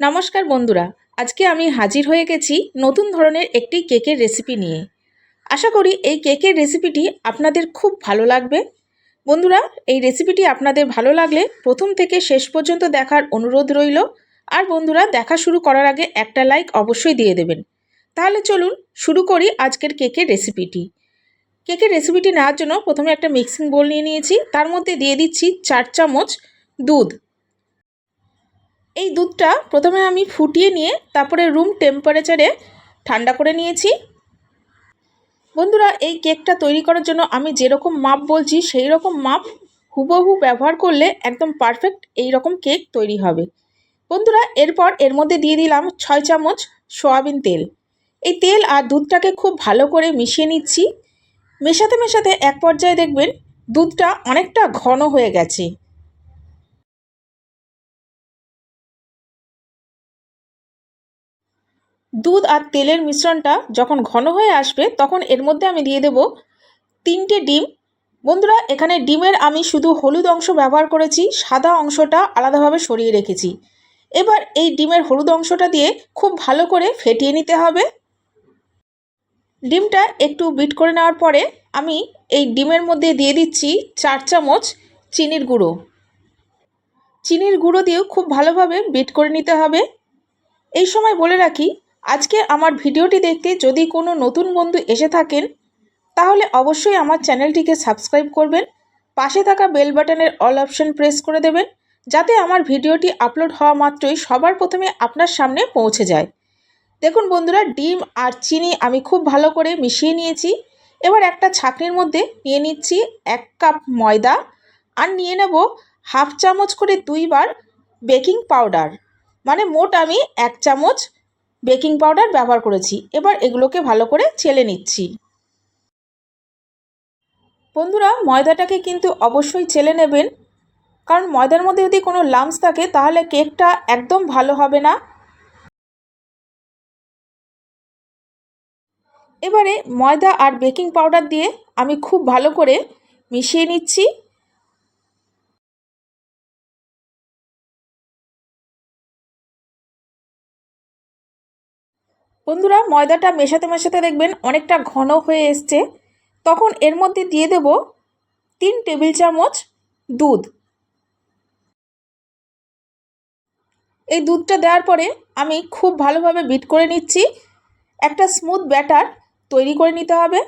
নমস্কার বন্ধুরা, আজকে আমি হাজির হয়ে গেছি নতুন ধরনের একটি কেকের রেসিপি নিয়ে। আশা করি এই কেকের রেসিপিটি আপনাদের খুব ভালো লাগবে। বন্ধুরা, এই রেসিপিটি আপনাদের ভালো লাগলে প্রথম থেকে শেষ পর্যন্ত দেখার অনুরোধ রইল। আর বন্ধুরা, দেখা শুরু করার আগে একটা লাইক অবশ্যই দিয়ে দেবেন। তাহলে চলুন শুরু করি আজকের কেকের রেসিপিটি কেকের রেসিপিটি নেওয়ার জন্য প্রথমে একটা মিক্সিং বোল নিয়ে নিয়েছি। তার মধ্যে দিয়ে দিচ্ছি চার চামচ দুধ। এই দুধটা প্রথমে আমি ফুটিয়ে নিয়ে তারপরে রুম টেম্পারেচারে ঠান্ডা করে নিয়েছি। বন্ধুরা, এই কেকটা তৈরি করার জন্য আমি যেরকম মাপ বলছি সেই রকম মাপ হুবহু ব্যবহার করলে একদম পারফেক্ট এই রকম কেক তৈরি হবে। বন্ধুরা, এরপর এর মধ্যে দিয়ে দিলাম ছয় চামচ সয়াবিন তেল। এই তেল আর দুধটাকে খুব ভালো করে মিশিয়ে নিচ্ছি। মেশাতে মেশাতে এক পর্যায়ে দেখবেন দুধটা অনেকটা ঘন হয়ে গেছে। দুধ আর তেলের মিশ্রণটা যখন ঘন হয়ে আসবে, তখন এর মধ্যে আমি দিয়ে দেব তিনটে ডিম। বন্ধুরা, এখানে ডিমের আমি শুধু হলুদ অংশ ব্যবহার করেছি, সাদা অংশটা আলাদাভাবে সরিয়ে রেখেছি। এবার এই ডিমের হলুদ অংশটা দিয়ে খুব ভালো করে ফেটিয়ে নিতে হবে। ডিমটা একটু বিট করে নেওয়ার পরে আমি এই ডিমের মধ্যে দিয়ে দিচ্ছি চার চামচ চিনির গুঁড়ো। চিনির গুঁড়ো দিয়েও খুব ভালোভাবে বিট করে নিতে হবে। এই সময় বলে রাখি আজকে আমার ভিডিওটি দেখতে যদি কোনো নতুন বন্ধু এসে থাকেন, তাহলে অবশ্যই আমার চ্যানেলটিকে সাবস্ক্রাইব করবেন, পাশে থাকা বেল বাটনের অল অপশন প্রেস করে দেবেন, যাতে আমার ভিডিওটি আপলোড হওয়া মাত্রই সবার প্রথমে আপনার সামনে পৌঁছে যায়। দেখুন বন্ধুরা, ডিম আর চিনি আমি খুব ভালো করে মিশিয়ে নিয়েছি। এবার একটা ছাকনির মধ্যে নিয়ে নিচ্ছি এক কাপ ময়দা আর নিয়ে নেব হাফ চামচ করে দুইবার বেকিং পাউডার। মানে মোট আমি এক চামচ বেকিং পাউডার ব্যবহার করেছি। এবার এগুলোকে ভালো করে ছেলে নিচ্ছি। বন্ধুরা, ময়দাটাকে কিন্তু অবশ্যই ছেলে নেবেন। কারণ ময়দার মধ্যে যদি কোনো লামস থাকে, তাহলে কেকটা একদম ভালো হবে না। এবারে ময়দা আর বেকিং পাউডার দিয়ে আমি খুব ভালো করে মিশিয়ে নিচ্ছি। বন্ধুরা, ময়দাটা মেশাতে মেশাতে দেখবেন অনেকটা ঘন হয়ে এসছে। তখন এর মধ্যে দিয়ে দেব তিন টেবিল চামচ দুধ। এই দুধটা দেওয়ার পরে আমি খুব ভালোভাবে বিট করে নিচ্ছি। একটা স্মুথ ব্যাটার তৈরি করে নিতে হবে।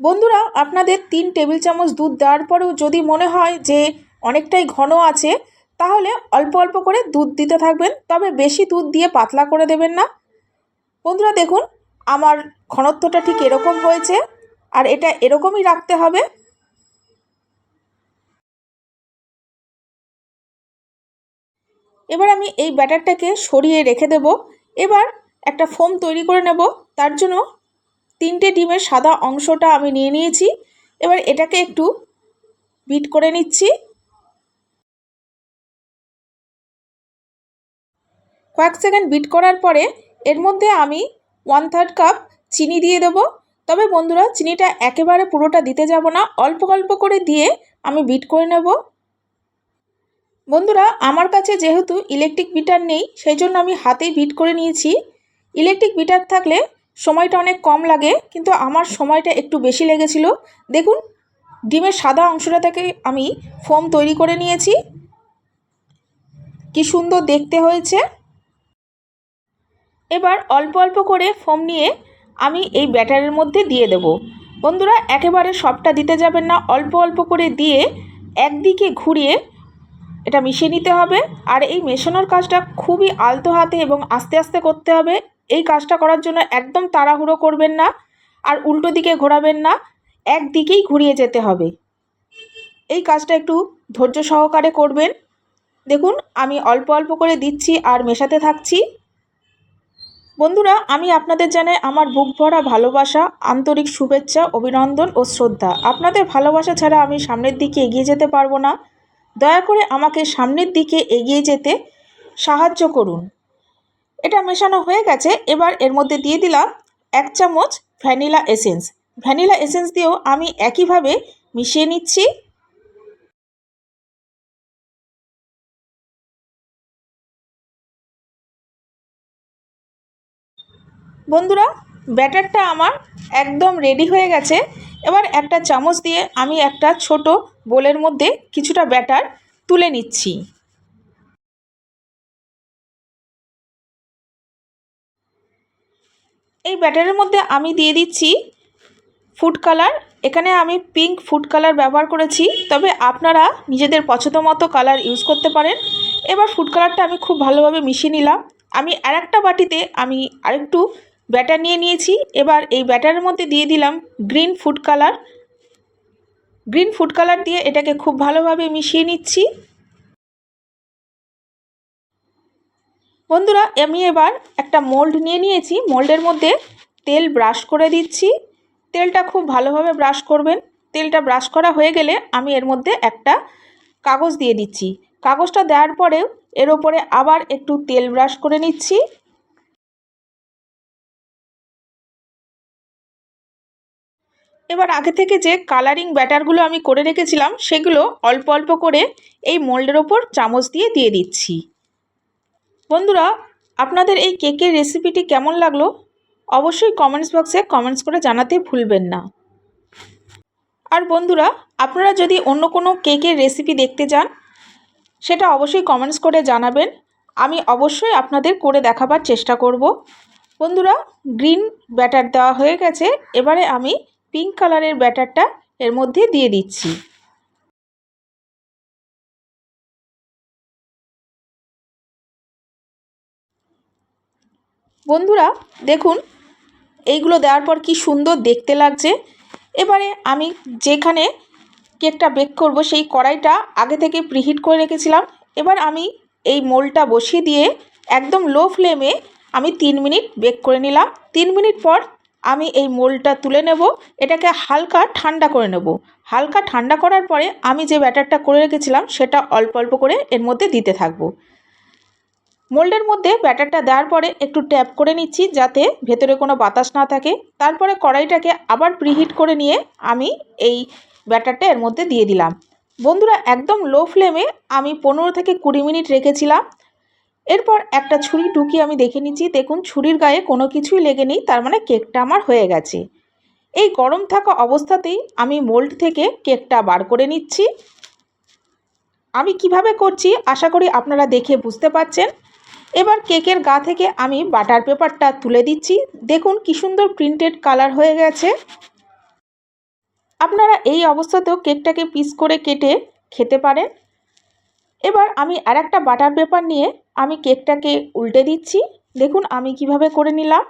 বন্ধুরা, আপনাদের তিন টেবিল চামচ দুধ দেওয়ার পরেও যদি মনে হয় যে অনেকটাই ঘন আছে, তাহলে অল্প অল্প করে দুধ দিতে থাকবেন। তবে বেশি দুধ দিয়ে পাতলা করে দেবেন না। বন্ধুরা দেখুন, আমার ঘনত্বটা ঠিক এরকম হয়েছে, আর এটা এরকমই রাখতে হবে। এবার আমি এই ব্যাটারটাকে সরিয়ে রেখে দেব। এবার একটা ফোম তৈরি করে নেব। তার জন্য তিনটে ডিমের সাদা অংশটা আমি নিয়ে নিয়েছি। এবার এটাকে একটু বিট করে নিচ্ছি। কয়েক সেকেন্ড বিট করার পরে এর মধ্যে আমি ওয়ান থার্ড কাপ চিনি দিয়ে দেবো। তবে বন্ধুরা, চিনিটা একেবারে পুরোটা দিতে যাব না। অল্প অল্প করে দিয়ে আমি বিট করে নেব। বন্ধুরা, আমার কাছে যেহেতু ইলেকট্রিক বিটার নেই, সেই জন্য আমি হাতেই বিট করে নিয়েছি। ইলেকট্রিক বিটার থাকলে সময়টা অনেক কম লাগে, কিন্তু আমার সময়টা একটু বেশি লেগেছিল। দেখুন, ডিমের সাদা অংশটা থেকে আমি ফোম তৈরি করে নিয়েছি। কি সুন্দর দেখতে হয়েছে। এবার অল্প অল্প করে ফোম নিয়ে আমি এই ব্যাটারের মধ্যে দিয়ে দেব। বন্ধুরা, একেবারে সবটা দিতে যাবেন না, অল্প অল্প করে দিয়ে একদিকে ঘুরিয়ে এটা মিশিয়ে নিতে হবে। আর এই মেশানোর কাজটা খুবই আলতো হাতে এবং আস্তে আস্তে করতে হবে। এই কাজটা করার জন্য একদম তাড়াহুড়ো করবেন না আর উল্টো দিকে ঘোরাবেন না, একদিকেই ঘুরিয়ে যেতে হবে। এই কাজটা একটু ধৈর্য সহকারে করবেন। দেখুন, আমি অল্প অল্প করে দিচ্ছি আর মেশাতে থাকছি। বন্ধুরা, আমি আপনাদের জানাই আমার বুক ভরা ভালোবাসা, আন্তরিক শুভেচ্ছা, অভিনন্দন ও শ্রদ্ধা। আপনাদের ভালোবাসা ছাড়া আমি সামনের দিকে এগিয়ে যেতে পারব না। দয়া করে আমাকে সামনের দিকে এগিয়ে যেতে সাহায্য করুন। এটা মেশানো হয়ে গেছে। এবার এর মধ্যে দিয়ে দিলাম এক চামচ ভ্যানিলা এসেন্স। ভ্যানিলা এসেন্স দিয়েও আমি একইভাবে মিশিয়ে নিচ্ছি। বন্ধুরা, ব্যাটারটা আমার একদম রেডি হয়ে গেছে। এবার একটা চামচ দিয়ে আমি একটা ছোট বোলের মধ্যে কিছুটা ব্যাটার তুলে নিচ্ছি। এই ব্যাটারের মধ্যে আমি দিয়ে দিচ্ছি ফুড কালার। এখানে আমি পিঙ্ক ফুড কালার ব্যবহার করেছি, তবে আপনারা নিজেদের পছন্দ মতো কালার ইউজ করতে পারেন। এবার ফুড কালারটা আমি খুব ভালোভাবে মিশিয়ে নিলাম। আমি আরেকটা বাটিতে আমি আরেকটু ব্যাটার নিয়ে নিয়েছি। এবার এই ব্যাটারের মধ্যে দিয়ে দিলাম green food colour. Green food colour দিয়ে এটাকে খুব ভালোভাবে মিশিয়ে নিচ্ছি। বন্ধুরা, আমি এবার একটা মোল্ড নিয়ে নিয়েছি। মোল্ডের মধ্যে তেল ব্রাশ করে দিচ্ছি। তেলটা খুব ভালোভাবে ব্রাশ করবেন। তেলটা ব্রাশ করা হয়ে গেলে আমি এর মধ্যে একটা কাগজ দিয়ে দিচ্ছি। কাগজটা দেওয়ার পরেও এর ওপরে আবার একটু তেল ব্রাশ করে নিচ্ছি। এবার আগে থেকে যে কালারিং ব্যাটারগুলো আমি করে রেখেছিলাম, সেগুলো অল্প অল্প করে এই মোল্ডের ওপর চামচ দিয়ে দিয়ে দিচ্ছি। বন্ধুরা, আপনাদের এই কেকের রেসিপিটি কেমন লাগল? অবশ্যই কমেন্টস বক্সে কমেন্টস করে জানাতে ভুলবেন না। আর বন্ধুরা, আপনারা যদি অন্য কোনো কেকের রেসিপি দেখতে চান, সেটা অবশ্যই কমেন্টস করে জানাবেন। আমি অবশ্যই আপনাদের করে দেখাবার চেষ্টা করব। বন্ধুরা গ্রিন ব্যাটার দেওয়া হয়ে গেছে। এবারে আমি পিঙ্ক কালারের ব্যাটারটা এর মধ্যে দিয়ে দিচ্ছি। বন্ধুরা, দেখুন, এইগুলো দেওয়ার পর কি সুন্দর দেখতে লাগছে। এবারে আমি যেখানে কেকটা বেক করব, সেই কড়াইটা আগে থেকে প্রিহিট করে রেখেছিলাম। এবার আমি এই মোলটা বসিয়ে দিয়ে একদম লো ফ্লেমে আমি তিন মিনিট বেক করে নিলাম। তিন মিনিট পর আমি এই মোলটা তুলে নেব, এটাকে হালকা ঠান্ডা করে নেব। হালকা ঠান্ডা করার পরে আমি যে ব্যাটারটা করে রেখেছিলাম, সেটা অল্প অল্প করে এর মধ্যে দিতে থাকব। মোল্ডের মধ্যে ব্যাটারটা দেওয়ার পরে একটু ট্যাপ করে নিচ্ছি যাতে ভেতরে কোনো বাতাস না থাকে। তারপরে কড়াইটাকে আবার প্রিহিট করে নিয়ে আমি এই ব্যাটারটা এর মধ্যে দিয়ে দিলাম। বন্ধুরা, একদম লো ফ্লেমে আমি পনেরো থেকে কুড়ি মিনিট রেখেছিলাম। এরপর একটা ছুরি ঢুকিয়ে আমি দেখে নিচ্ছি, দেখুন ছুরির গায়ে কোনো কিছুই লেগে নেই, তার মানে কেকটা আমার হয়ে গেছে। এই গরম থাকা অবস্থাতেই আমি মোল্ড থেকে কেকটা বার করে নিচ্ছি। আমি কীভাবে করছি আশা করি আপনারা দেখে বুঝতে পাচ্ছেন এবার কেকের গা থেকে আমি বাটার পেপারটা তুলে দিচ্ছি। দেখুন কি সুন্দর প্রিন্টেড কালার হয়ে গেছে। আপনারা এই অবস্থাতেও কেকটাকে পিস করে কেটে খেতে পারেন। এবার আমি আর একটা বাটার পেপার নিয়ে আমি কেকটাকে উল্টে দিচ্ছি। দেখুন আমি কীভাবে করে নিলাম।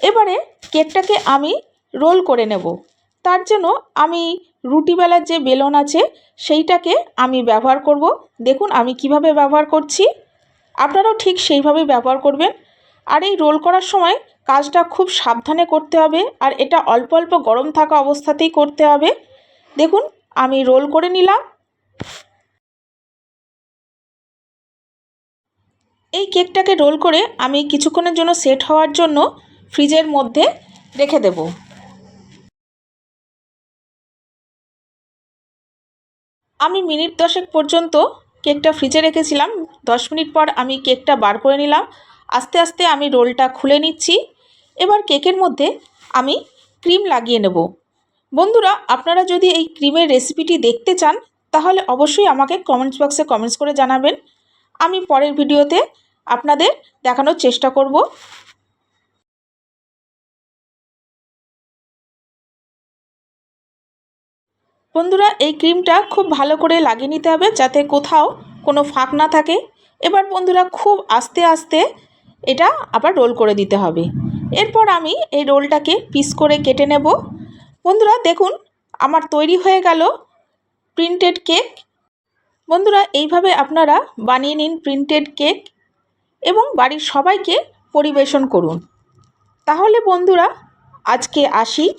এবারে কেকটাকে আমি রোল করে নেব। তার জন্য আমি রুটিবেলার যে বেলন আছে সেইটাকে আমি ব্যবহার করব। দেখুন আমি কীভাবে ব্যবহার করছি। আপনারাও ঠিক সেইভাবে ব্যবহার করবেন। আর এই রোল করার সময় কাজটা খুব সাবধানে করতে হবে। আর এটা অল্প অল্প গরম থাকা অবস্থাতেই করতে হবে। দেখুন আমি রোল করে নিলাম। এই কেকটাকে রোল করে আমি কিছুক্ষণের জন্য সেট হওয়ার জন্য ফ্রিজের মধ্যে রেখে দেব। আমি মিনিট দশেক পর্যন্ত কেকটা ফ্রিজে রেখেছিলাম। দশ মিনিট পর আমি কেকটা বার করে নিলাম। আস্তে আস্তে আমি রোলটা খুলে নিচ্ছি। এবার কেকের মধ্যে আমি ক্রিম লাগিয়ে নেব। বন্ধুরা, আপনারা যদি এই ক্রিমের রেসিপিটি দেখতে চান, তাহলে অবশ্যই আমাকে কমেন্টস বক্সে কমেন্টস করে জানাবেন। আমি পরের ভিডিওতে আপনাদের দেখানোর চেষ্টা করব। বন্ধুরা, এই ক্রিমটা খুব ভালো করে লাগিয়ে নিতে হবে যাতে কোথাও কোনো ফাঁক না থাকে। এবার বন্ধুরা, খুব আস্তে আস্তে এটা আবার রোল করে দিতে হবে। এরপর আমি এই রোলটাকে পিস করে কেটে নেব। বন্ধুরা, দেখুন, আমার তৈরি হয়ে গেল প্রিন্টেড কেক। বন্ধুরা, এইভাবে আপনারা বানিয়ে নিন প্রিন্টেড কেক। এবং বাড়ির সবাইকে পরিবেশন করুন। তাহলে বন্ধুরা, আজকে আসি।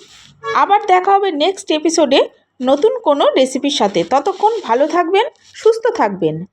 আবার দেখা হবে নেক্সট এপিসোডে নতুন কোনো রেসিপির সাথে। ততক্ষণ ভালো থাকবেন, সুস্থ থাকবেন।